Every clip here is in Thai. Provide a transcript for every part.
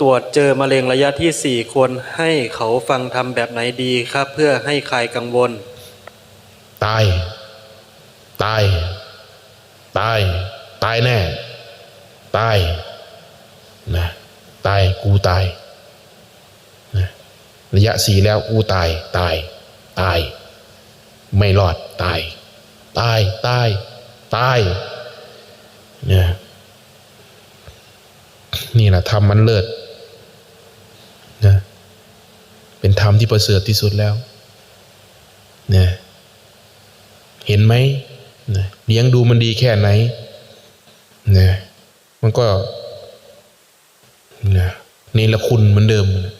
ตรวจเจอมะเร็งระยะที่ 4 ควรให้เขาฟังทำแบบไหนดีครับ เพื่อให้คลายกังวล ตาย ตาย ตาย ตายแน่ ตายนะตายกูตายนะระยะสี่แล้วกูตาย ตาย ตาย ไม่รอดตาย ตาย ตาย ตายเนี่ยนี่แหละธรรมมันเลิศ นะ เป็นธรรมที่ประเสริฐที่สุดแล้วเนี่ยเห็นไหมนะเลี้ยงดูมันดีแค่ไหนนะมันก็นะเนรคุณเหมือนเดิมนะ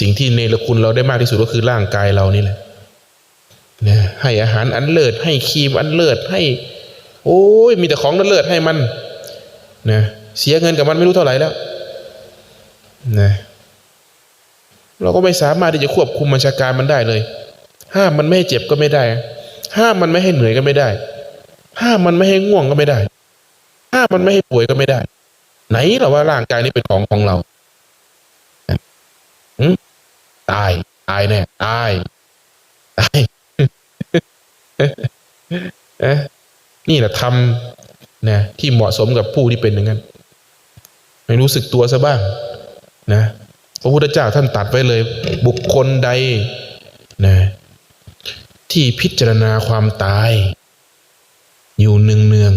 สิ่งที่เนรคุณเราได้มากที่สุดก็คือร่างกายเรานี่แหละนะให้อาหารอันเลิศให้ครีมอันเลิศให้ โอ้ยมีแต่ของนั้นเลิศให้มันนะเสียเงินกับมันไม่รู้เท่าไหร่แล้วนะ เราก็ไม่สามารถที่จะควบคุมบัญชาการมันได้เลย ห้ามมันไม่ให้เจ็บก็ไม่ได้ ห้ามมันไม่ให้เหนื่อยก็ไม่ได้ ห้ามมันไม่ให้ง่วงก็ไม่ได้ ห้ามมันไม่ให้ป่วยก็ไม่ได้ ไหนหรอว่าร่างกายนี้เป็นของของเราตาย ตายแน่ตายตายนี่แหละทำนะที่เหมาะสมกับผู้ที่เป็นอย่างนั้นไม่รู้สึกตัวซะบ้าง นะ พระพุทธเจ้าท่านตัดไว้เลย บุคคลใดนะที่พิจารณาความตาย อยู่เนืองเนือง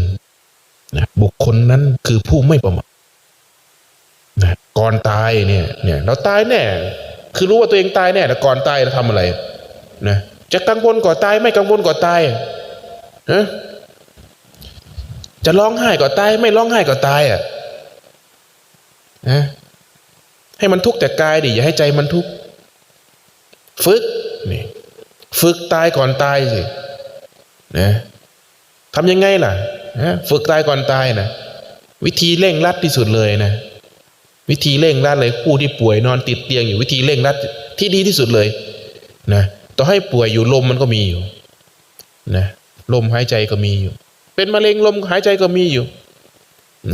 ๆนะบุคคลนั้นคือผู้ไม่ประมาทนะก่อนตายเนี่ยเนี่ยเราตายแน่ คือรู้ว่าตัวเองตายแน่แต่ก่อนตายเราทำอะไรนะจะกังวลก่อนตายไม่กังวลก่อนตายฮะจะร้องไห้ก่อนตายไม่ร้องไห้ก่อนตายอะนะ ให้มันทุกข์แต่กายดิอย่าให้ใจมันทุกข์ฝึกนี่ฝึกตายก่อนตายสินะทำยังไงล่ะนะฝึกตายก่อนตายนะวิธีเร่งรัดที่สุดเลยนะ วิธีเร่งรัดเลยผู้ที่ป่วยนอนติดเตียงอยู่วิธีเร่งรัดที่ดีที่สุดเลยนะต่อให้ป่วยอยู่ลมมันก็มีอยู่นะลมหายใจก็มีอยู่ เป็นมะเร็งลมหายใจก็มีอยู่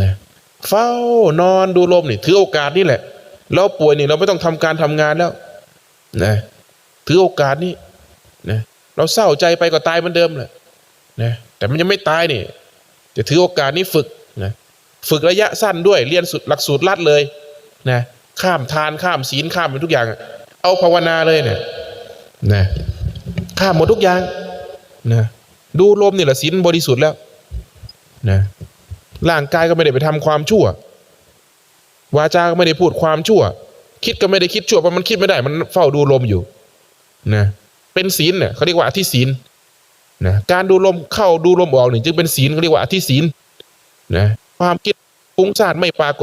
นะเฝ้านอนดูลมนี่ถือโอกาสนี่แหละ เราป่วยนี่เราไม่ต้องทำการทำงานแล้วนะถือโอกาสนี้นะเราเศร้าใจไปก็ตายเหมือนเดิมแหละนะแต่มันยังไม่ตายนี่จะถือโอกาสนี้ฝึกนะฝึกระยะสั้นด้วยเรียนสุดหลักสูตรลัดเลยนะข้ามทานข้ามศีลข้ามทุกอย่าง เอาภาวนาเลยเนี่ยนะข้ามหมดทุกอย่างนะดูลมนี่แหละศีลบริสุทธิ์แล้วนะร่างกายก็ไม่ได้ไปทำความชั่ว วาจาก็ไม่ได้พูดความชั่ว คิดก็ไม่ได้คิดชั่วเพราะมันคิดไม่ได้ มันเฝ้าดูลมอยู่นะเป็นศีลเนี่ยเขาเรียกว่าอธิศีลนะการดูลมเข้าดูลมออกนี่จึงเป็นศีลเขาเรียกว่าอธิศีลนะความคิดฟุ้งซ่านไม่ปรากฏ